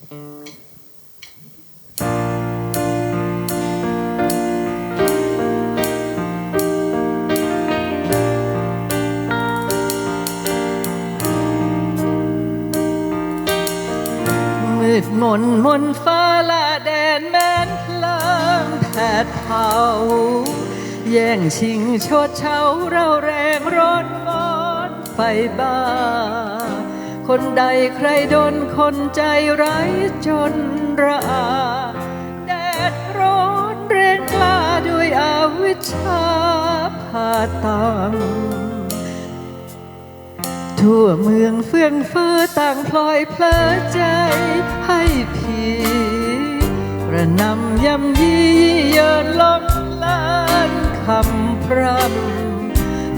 มืดมนมนฟ้าละแดนแม้นเพลิงแผดเผาแย่งชิงชดเช้าเราแรงร้อนฟอนไฟบ้า คนใดใครโดนคนใจร้ายจนระอาแดดร้อนแรงกล้าด้วยอาวิชชาพาตังทั่วเมืองเฟื่องเฟ้อต่างพลอยเพลอใจให้ผีระนำยำยีเยินลอง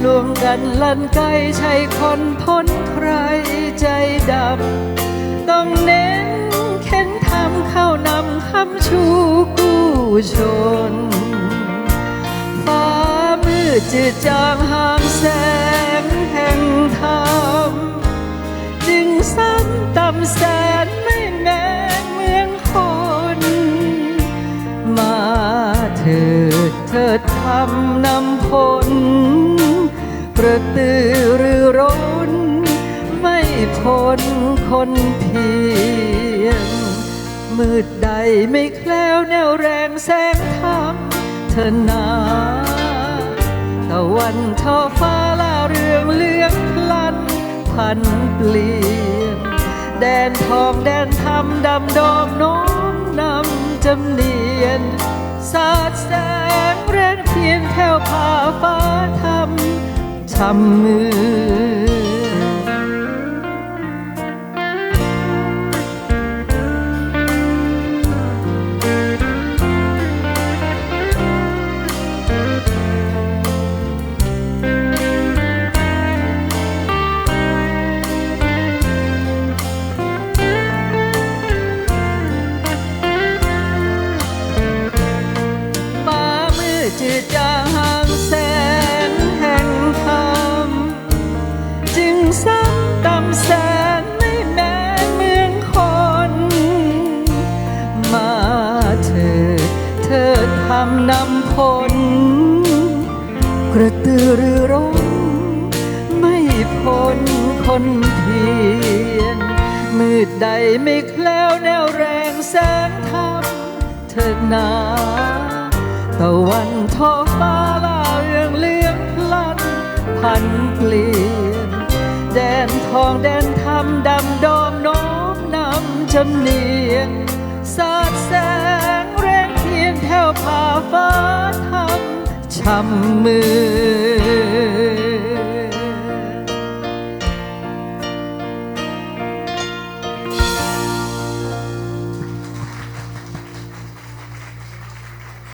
ลวงกันลันไกลใช่คนพ้นใครใจดำต้องเน้นเข็นทำเข้านำคำชูกู้ชน ฟ้ามืดจืดจางห่างแสงแห่งธรรมจึงซ้ำต่ำแสนไม่แม้เมืองคน มาเถิดเถิดทำนำพล กระตือรือร้น ไม่พ้นคนเพียงมืดใดไม่แคล้วแนวแรงแสงธรรมเธอนาตะวันทอฟ้าลาเรืองเลืองพลัน พันเปลี่ยน แดนทองแดนธรรมดำดอมน้อมนำจำเนียน สาดแสงแรงเพียนแผ่วพาฟ้าำมือฟ้ามืดจืดจ กระตือรือร้นไม่พ้นคนเพียรมืดใดไม่แคล้วแนวแรงแสงธรรมเธอนาตะวันทอฟ้าลาเรืองเลืองพลันพันเปลี่ยน แดนทองแดนธรรมดำดอมน้อมนำจำเนียน ช้ำมือ